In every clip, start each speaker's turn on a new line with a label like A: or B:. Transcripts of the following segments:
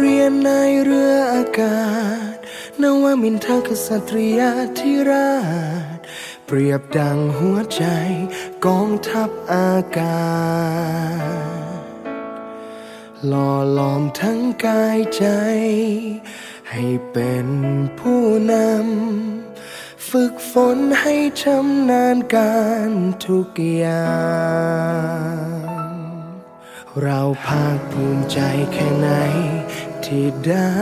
A: เรียนในเรืออากาศ นวมินทรกษัตริยาธิราช เปรียบดังหัวใจกองทัพอากาศ หล่อหลอมทั้งกายใจ ให้เป็นผู้นำ ฝึกฝนให้ชำนาญการทุกอย่าง เราภาคภูมิใจแค่ไหน ที่ได้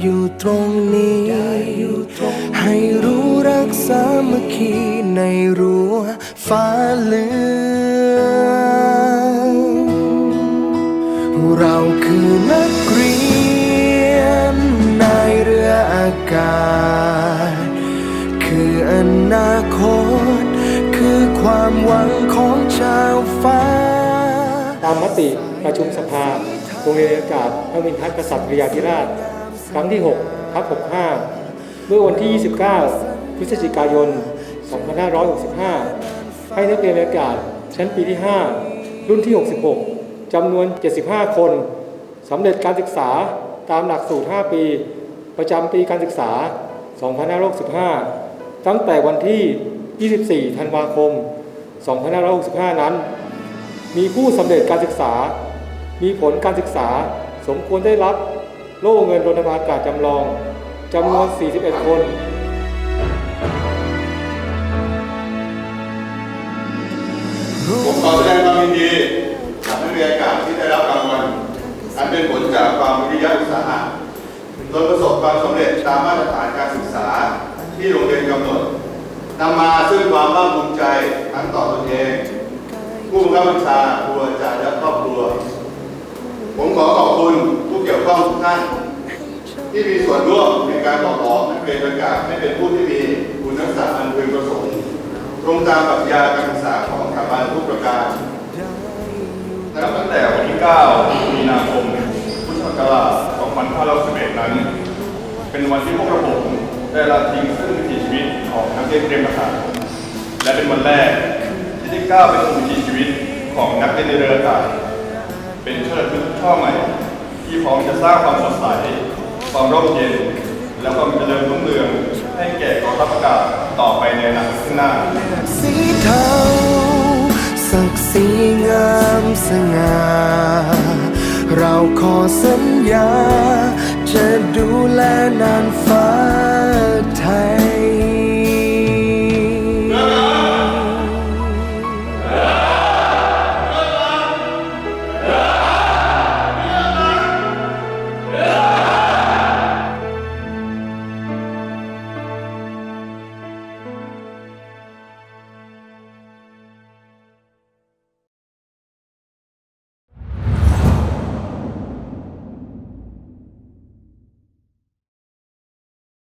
A: อยู่ตรงนี้ ให้รู้รักสามัคคีในรั้วฟ้าเหลืองเราคือนักเรียนในเรืออากาศ คืออนาคต คือความหวังของชาวฟ้า
B: ตามมติ ประชุมสภาโรงเรียนอากาศนวินทัศกษัตริยาธิราช ครั้งที่6ทับ65 เมื่อวันที่ 29 พฤศจิกายน 2565 ให้นักเรียนอากาศชั้นปีที่ 5 รุ่นที่ 66 จำนวน 75 คนสำเร็จการศึกษาตามหลักสูตร 5 ปี ประจำปีการศึกษา 2565 ตั้งแต่วันที่ 24 ธันวาคม 2565 นั้น มีผู้สำเร็จการศึกษา มีผลการศึกษาสมควรได้รับโล่เงินรนอากาศจำลองจำนวน 41 คน
C: ผมขอแสดงความยินดีกับนักเรียนอากาศที่ได้รับรางวัลอันเป็นผลจากความวิริยะอุตสาหะจนประสบความสำเร็จตามมาตรฐานการศึกษาที่โรงเรียนกำหนดนำมาซึ่งความภาคภูมิใจทั้งต่อตนเอง ผู้บังคับบัญชาครูอาจารย์และครอบครัว ผมขอขอบคุณผู้เกี่ยวข้อง ท่าน ที่มีส่วนร่วมในการต่อรองนักเรียนอากาศให้เป็นผู้ที่มีคุณทักษะอันพึงประสงค์ตรงตามปรัชญาการศึกษาของสถาบันทุกประการ
D: นับตั้งแต่วันที่ 9 มีนาคม พุทธศักราช 2511 นั้น เป็นวันที่พวกกระผมได้ละทิ้งซึ่งวิถีชีวิตของนักเรียนเตรียมทหารและเป็นวันแรกที่ได้ก้าวไปสู่วิถีชีวิตของนักเรียนในเรืออากาศเป็นเชิดพฤกษ์ช่อใหม่ ที่พร้อมจะสร้างความสดใส ความร่มเย็น และความเจริญรุ่งเรืองให้แก่กองทัพอากาศต่อไปในอนาคตข้างหน้า
A: สีเทาศักดิ์ศรีงามสง่าเราขอสัญญา จะดูแลนานฟ้าไทย